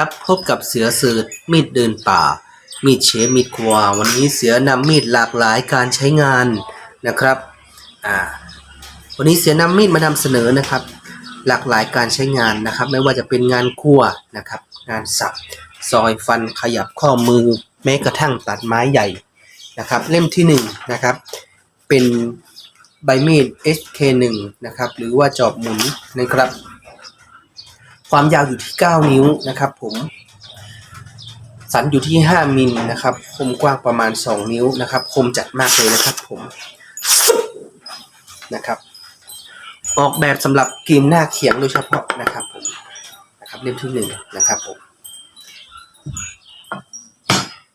ครับพบกับเสือสืดมีดเดินป่า มีดเฉมีดควาวันนี้เสือนำมีดหลากหลายการใช้งานนะครับอ่าวันนี้เสือนำมีดมานำเสนอนะครับ หลากหลายการใช้งานนะครับ ไม่ว่าจะเป็นงานคั่วนะครับ งานสับซอยฟันขยับข้อมือแม้กระทั่งตัดไม้ใหญ่นะครับ เล่มที่หนึ่งนะครับเป็นใบมีด HK1 นะครับหรือว่าจอบหมุนนะครับ ความยาวอยู่ที่ 9 นิ้วนะครับ ผม สันอยู่ที่ 5มิลนะครับ คมกว้างประมาณ 2 นิ้วนะครับ คมจัดมากเลยนะครับ ผมนะครับ ออกแบบสำหรับกรีนหน้าเขียงโดยเฉพาะนะครับ ผมนะครับเล่มที่หนึ่งนะครับผม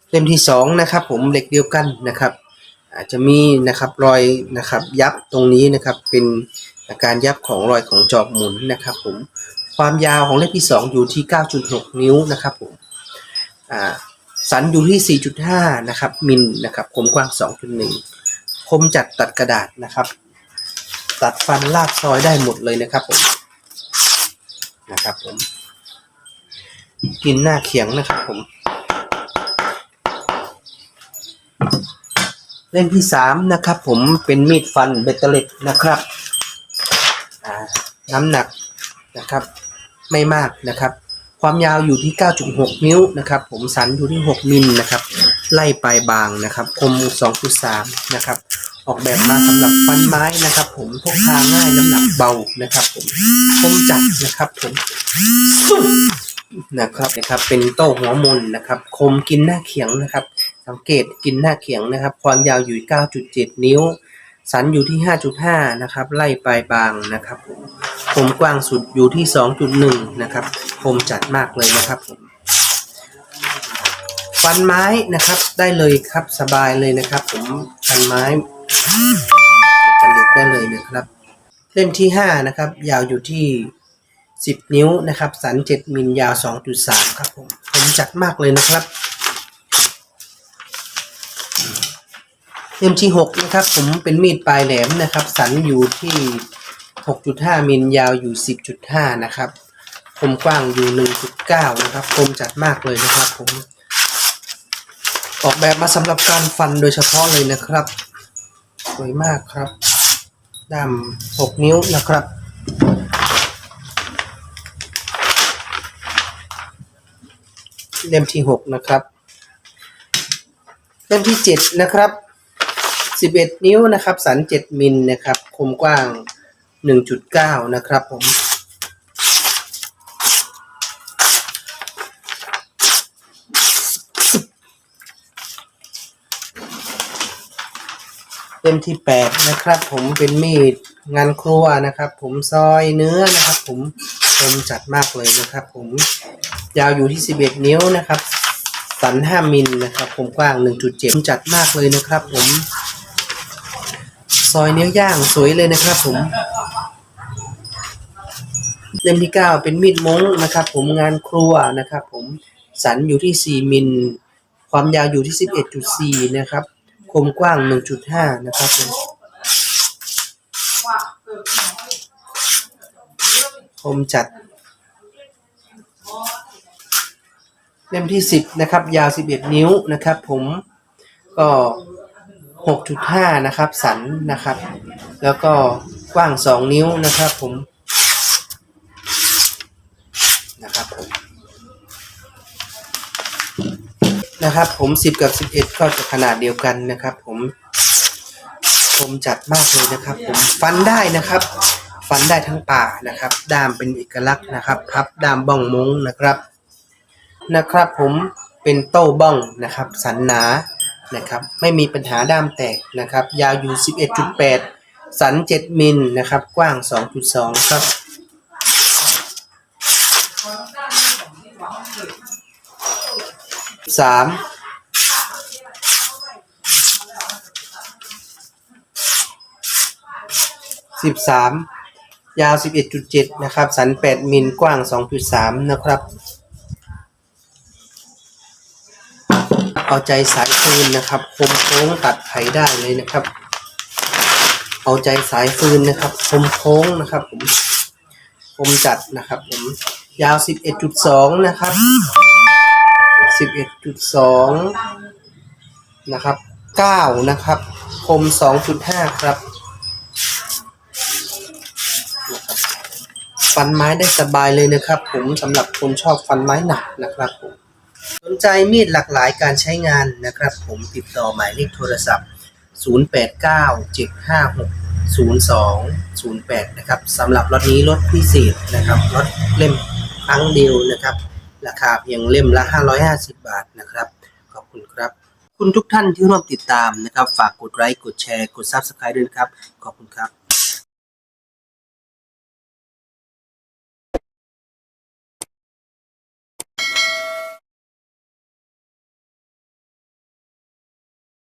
เล่มที่สองนะครับผมเหล็กเดียวกันนะครับ อาจจะมีนะครับรอยนะครับยับตรงนี้นะครับเป็นการยับของรอยของจอบหมุนนะครับ ผม ความยาวของเล่มที่ 2 อยู่ที่ 9.6 นิ้วนะครับผมสันอยู่ที่ 4.5 นะครับมิลนะครับคมกว้าง 2.1 คมจัดตัดกระดาษนะครับ ตัดฟันลากซอยได้หมดเลยนะครับผมนะครับผมกินหน้าเขียงนะครับผม เล่มที่3นะครับผมเป็นมีดฟันเบตเตอร์เล็ตนะครับน้ำหนักนะครับ ไม่มากนะครับ ความยาวอยู่ที่ 9.6 นิ้วนะครับผมสันอยู่ที่ 6 มิลนะครับไล่ปลายบางนะครับคม 2.3 นะครับออกแบบมาสำหรับฟันไม้นะครับ ผมพกพาง่ายน้ำหนักเบานะครับ ผมคมจัดนะครับผมสุดนะครับนะครับเป็นโต้หัวมนนะครับ คมกินหน้าเขียงนะครับ สังเกตกินหน้าเขียงนะครับ ความยาวอยู่ 9.7 นิ้ว สันอยู่ที่ 5.5 นะครับ ไล่ปลายบางนะครับผม คมกว้างสุดอยู่ที่ 2.1 นะครับ คมจัดมากเลยนะครับผมฟันไม้นะครับได้เลยครับสบายเลยนะครับ ผมฟันไม้ผลิตได้เลยนะครับ เล่มที่ 5 นะครับ ยาวอยู่ที่ 10 นิ้วนะครับ สัน 7มิลยาว 2.3 ครับผมผมจัดมากเลยนะครับ เล่มที่ 6 นะครับ ผมเป็นมีดปลายแหลมนะครับ สันอยู่ที่ 6.5 มิลยาวอยู่ 10.5 นะครับ คมกว้างอยู่ 1.9 นะครับ คมจัดมากเลยนะครับผม ออกแบบมาสำหรับการฟันโดยเฉพาะเลยนะครับ สวยมากครับ ด้าม 6 นิ้วนะครับเล่มที่ 6 นะครับเล่มที่ 7 นะครับ 11 นิ้วนะครับ สัน 7 มิลนะครับ คมกว้าง 1.9 นะครับผม เล่มที่ 8 นะครับผมเป็นมีดงานครัวนะครับ ผมซอยเนื้อนะครับ ผมคมจัดมากเลยนะครับ ผมยาวอยู่ที่ 11 นิ้วนะครับ สัน 5 มิลนะครับคมกว้าง 1.7 จัดมากเลยนะครับ ผมซอยเนื้อย่างสวยเลยนะครับผม เล่มที่ 9 เป็นมีดม้งนะครับ ผมงานครัวนะครับ ผมสันอยู่ที่ 4 มิล ความยาวอยู่ที่ 11.4 นะครับคมกว้าง 1.5 นะครับผมคมจัด เล่มที่ 10 นะครับ ยาว 11 นิ้วนะครับ ผมก็ 6.5 นะครับ สันนะครับ แล้วก็กว้าง 2 นิ้วนะครับ ผม นะครับ ผม10กับ11ก็จะขนาดเดียวกันนะครับ ผมผมจัดมากเลยนะครับ ผมฟันได้นะครับ ฟันได้ทั้งป่านะครับ ด้ามเป็นเอกลักษณ์นะครับพับด้ามบ้องมงนะครับนะครับ ผมเป็นโต้บ้องนะครับ สันหนานะครับ ไม่มีปัญหาด้ามแตกนะครับ ยาวอยู่ 11.8 สัน 7 มิลนะครับ กว้าง 2.2 ครับ สามสิบสามยาวสิบเอ็ดจุดเจ็ดนะครับ สันแปดมิล กว้างสองจุดสามนะครับ เอาใจสายฟืนนะครับคมโค้งตัดไถได้เลยนะครับ เอาใจสายฟืนนะครับคมโค้งนะครับผมคมจัดนะครับผม ยาว 11.2 นะครับ 11.2นะครับ9นะครับ คม2.5ครับ ฟันไม้ได้สบายเลยนะครับ ผมสำหรับคนชอบฟันไม้หนักนะครับผมสนใจมีดหลากหลายการใช้งานนะครับ ผมติดต่อหมายเลขโทรศัพท์ 0897560208 นะครับสำหรับรถนี้รถพิเศษนะครับรถเล่มครั้งเดียวนะครับ ราคาเพียงเล่มละ 550 บาทนะครับ ขอบคุณครับ คุณทุกท่านที่ร่วมติดตามนะครับ ฝากกดไลค์ กดแชร์ กด Subscribe ด้วยนะครับ ขอบคุณครับ